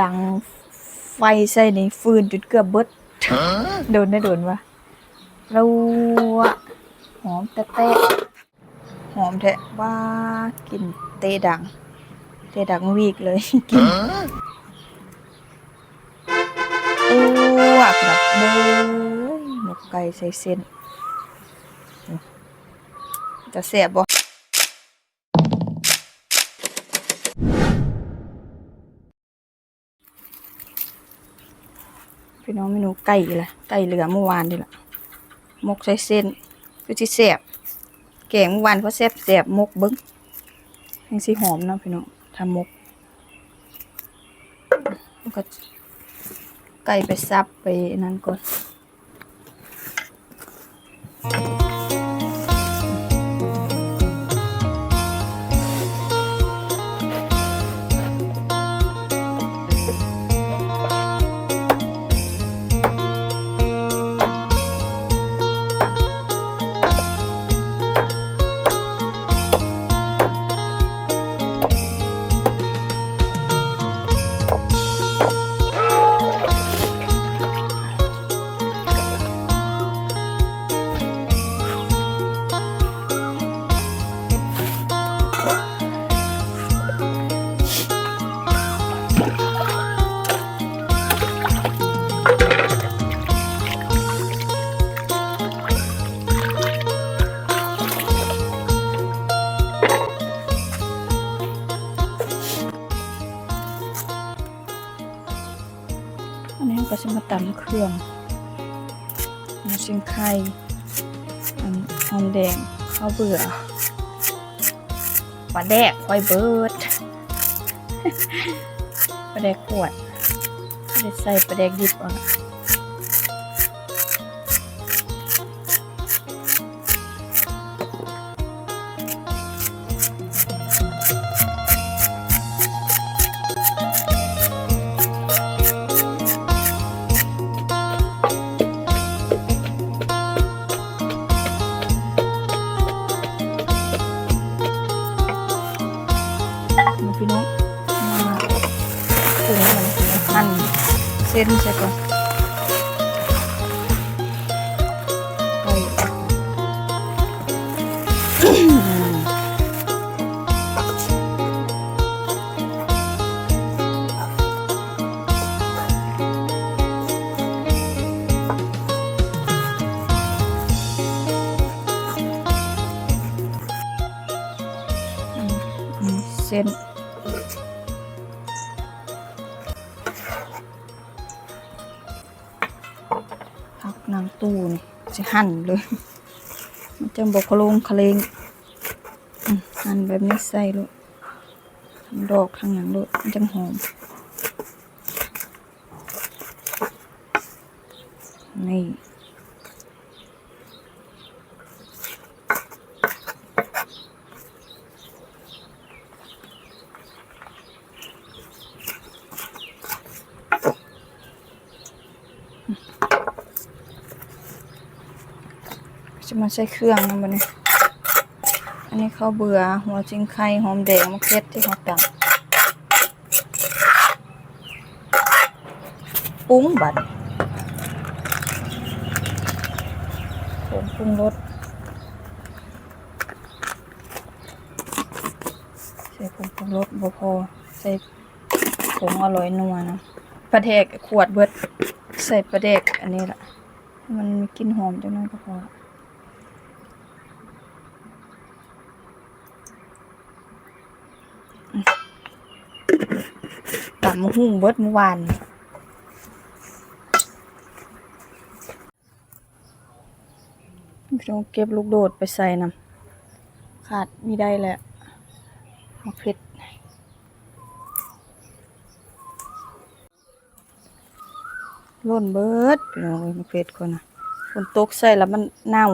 ดังไฟใส่ในฟืนจนเกือบเบิดโดนได้โดนวะเราอะหอมแตะแตะหอมแทะว่ากินเตดัง เตดังวีกเลยกินอ้วกแบบเบยหมกไก่ใส่เส้นจะเสียบบ่ พี่น้องเมนูไก่ละไก่เหลือเมื่อวานนี่ละมกใส่เส้นคือที่แสบแกงเมื่อวานเพราะแสบแสบมกเบิ้งยังสีหอมนะพี่น้องทำมกแล้วก็ไก่ไปซับไปนั่นก่อนอัน น้ำชิงไข่อันหอมแดงข้าวเบื่อปลาแดกควายเบิร์ดปลาแดกขวดไม่ได้ใส่ปลาแดกดิบอะ เส้นใส่ ตู้นี่จะหั่นเลย มันจะบอกโคลงคะเลงหั่นแบบนี้ใส่เลยทั้งดอกทั้งอย่างเลยมันจะหอม นี่ มาใช้เครื่องนะมันอันนี้ข้าวเบื่อหัวจิงไข่หอมแดงมะเขือที่เขาตังปรุ้งบัดผงปรุงรสใส่ผงปรุงรสบ่พอใส่ผงอร่อยนัวนะปลาแดกขวดเบิดใส่ปลาแดกอันนี้แหละมันมีกลิ่นหอมจังนั้นก็พอละ ตำมหุ่งเบิดเมื่อวานพี่ต้องเก็บลูกโดดไปใส่นำขาดไม่ได้แหละมะเพ็ดล่นเบิดพี่น้องเอ้ยมะเพ็ดคนนะฝนตกใส่แล้วมันเน่า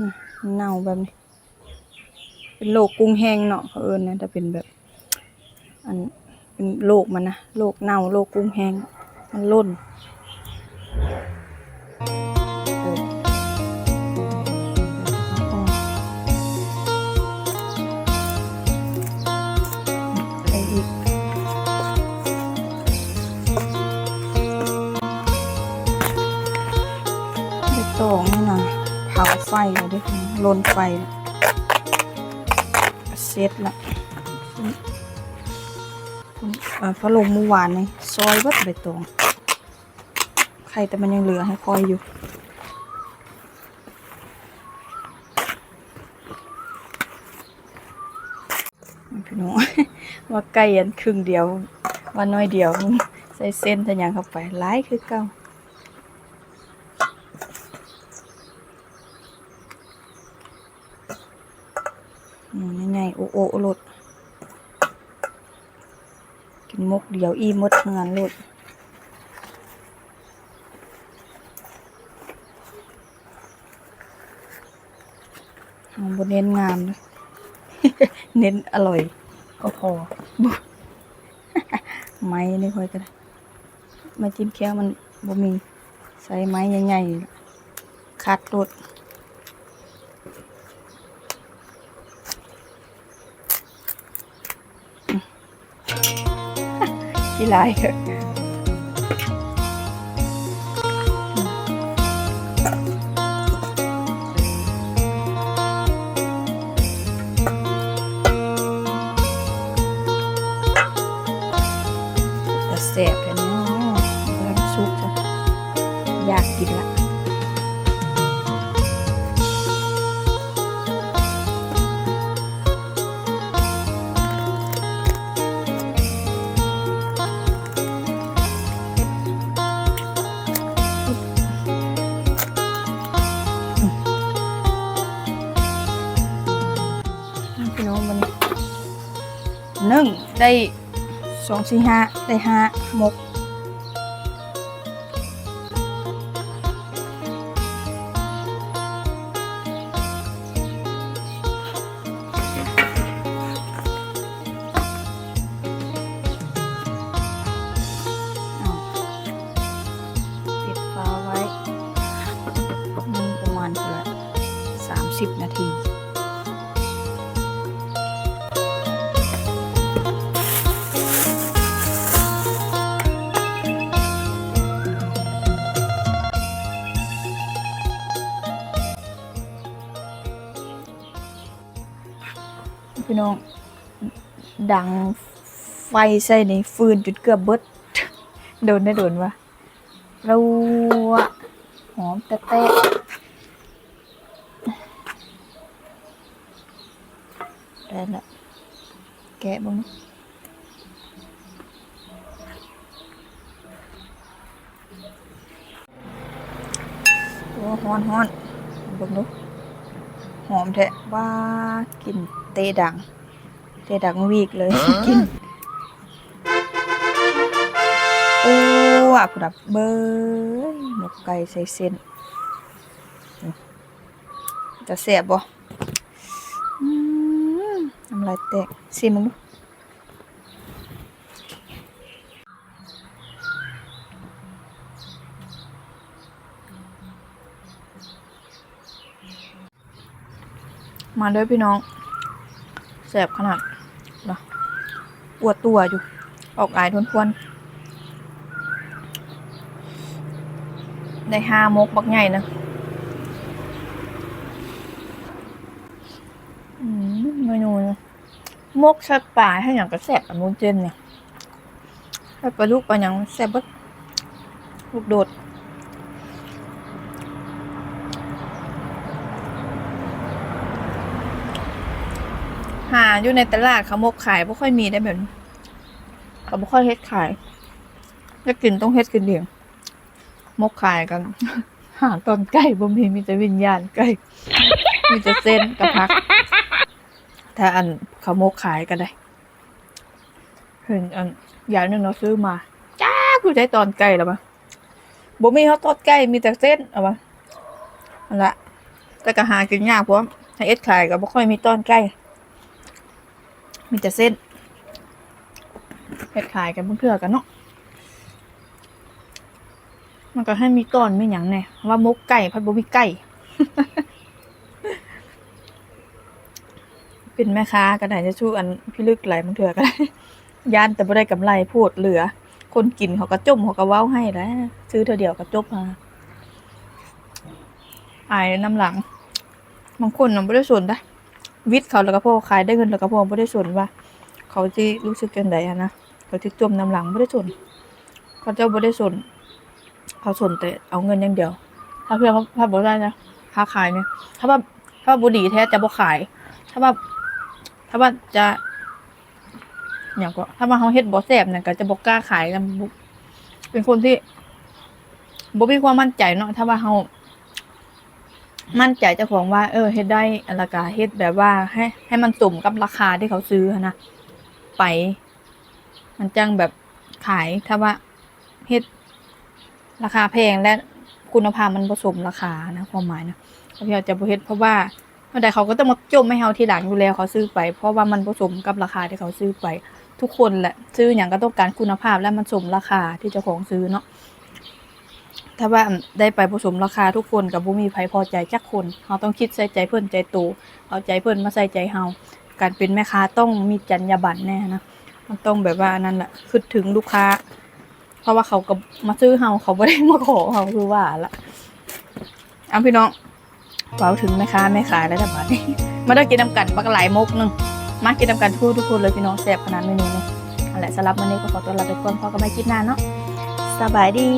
น่ะมันเน่าแบบนี้ เป็นโรคกกุ้งแห้งเนาะเขาเอิญนะถ้าเป็นแบบ อันเป็นโรคมันนะโรคเน่าโรคกกุ้งแห้งมันล่นตรงนี่นะเผาไฟเลยด้วยล้นไฟ เสร็จละคุณเอ่อพะลงเมื่อวานนี่ซอยวัดใบตองไข่แต่มันยังเหลือให้คอยอยู่พี่น้องว่าไก่ยันครึ่งเดียวว่าน้อยเดียว ใส่เส้นทะยางเข้าไปหลายคือเก่าอืมง่ายๆ โอโอโลดกินมกเดียวอีมดทั้งนั้นโลดเอาบนเน้นงามเลยเน้นอร่อย ก็พอไม้นี่ค่อยก็ได้ไม้จิ้มแค่มันบ่มีใส่ไม้ใหญ่ๆคัดรถ ขี้ลา ได้สองสี่ห้าได้ห้ามกปิดฟ้าไว้นึ่งประมาณเท่าไหร่สามสิบนาที ดังไฟใส่ในฟืนจุดเกือบเบิด โดนได้โดนวะราอะหอมแตะแตะได้ละแกะบ้างโอ้ฮ้อนฮ้อนบิ่งดูหอมแท้ว่ากินเตะดัง เตะดังวีกเลยกินโอ้อะผู้ดับเบยหมกไก่ใส่เส้นนี่จะเสียบบ่อืมน้ำลายแตกซิมมึงดูมาเด้อพี่น้องแสบขนาดนะ ปวดตัวอยู่ ออกอายทวนทวนได้ห้ามกบักใหญ่นะอืมเมนูนะมกชัดป่าให้อย่างกระแสบอันมูนเจนเนี่ยถ้าปลาลูกปลาอย่างแสบบลูกโดด หาอยู่ในตลาดเขามกขายไม่ค่อยมีได้แบบนี้เขาไม่ค่อยเฮ็ดขายจะกินต้องเฮ็ดกินเดียวมกขายกัน หาตอนใกล้บ่มีมีแต่วิญญาณใกล้มีแต่เส้นกับพัก ถ้าอันเขามกขายก็ได้เห็นอันอย่างหนึงเราซื้อมาจ้ากูใช้ตอนใกล้แล้วปะบ่มีเขาตอนใกล้มีแต่เส้นเอาปะอันละแต่ก็หากินยากเพราะว่าให้เอ็ดขายก็บ่ค่อยมีตอนใกล้ มีแต่เส้นเห็ดขายกันเพื่อกันเนาะมันก็ให้มีต้อนไม่หยังแน่ว่ามกไก่พัดบ่มีไก่เป็นแม่ค้าก็ได้จะชู้อันพี่ลึกไหลมันเถื่อก็ได้ย่านแต่บ่ได้กำไรพูดเหลือ คนกินเขาก็จมเขาก็เว้าให้แล้วซื้อเธอเดียวก็จบมาอายน้ำหลังบางคนน่ะบ่ได้สนได้ วิทย์เขาแล้วก็พอขายได้เงินแล้วก็พอบ่ได้สนว่า เขาสิรู้สึกจังไดอะนะเขาสิจมน้ำหลังบ่ได้สนเขาเจ้าบ่ได้สนเขาสนแต่เอาเงินอย่างเดียว ถ้าเพื่อนเขาถ้าบ่ได้นะค้าขายเนี่ยถ้าว่าถ้าว่าบ่ดีแท้จะบ่ขาย ถ้าว่าถ้าว่าจะอย่างก็ถ้าว่าเขาเฮ็ดบ่แซบเนี่ยก็จะบ่กล้าขายนบ่เป็นคนที่บ่มีความมั่นใจเนาะถ้าว่าเขา มั่นใจเจ้าของว่า เออเฮ็ดได้อันละกาเฮ็ดแบบว่าให้ให้มันสมกับราคาที่เขาซื้อนะไป มันจังแบบขายถ้าว่าเฮ็ดราคาแพงและคุณภาพมันผสมราคานะความหมายนะเขาอยาจะบ่เฮ็ดเพราะว่าเมื่อใดเขาก็ต้องมาจมให้เฮาทีหลังอยู่แล้วเขาซื้อไป เพราะว่ามันผสมกับราคาที่เขาซื้อไป ทุกคนแหละซื้ออย่างก็ต้องการคุณภาพและมันสมราคาที่เจ้าของซื้อเนาะ ถ้าว่าได้ไปผสมราคาทุกคนกับบ่มีไผพอใจจักคนเราต้องคิดใส่ใจเพิ่อนใจโตเอาใจเพิ่อนมาใส่ใจเฮาการเป็นแม่ค้าต้องมีจรรยาบรรณแน่นะมันต้องแบบว่านั่นแหละคิดถึงลูกค้า เพราะว่าเขาก็มาซื้อเฮาเขาบ่ได้มาขอเฮาคือว่าละเอาพี่น้องเว้าถึงแม่ค้าแม่ขายแล้วแต่บัดนี้มาได้กินน้ำกันบักหลายมกหนึงมากินน้ำกันทุกทุกคนเลยพี่น้องแซ่บขนาดเมนูนี้นั่นแหละสำหรับวันนี้ก็ขอตัวลาไปก่อนพอกันไม่คิดหน้าเนาะสบายดี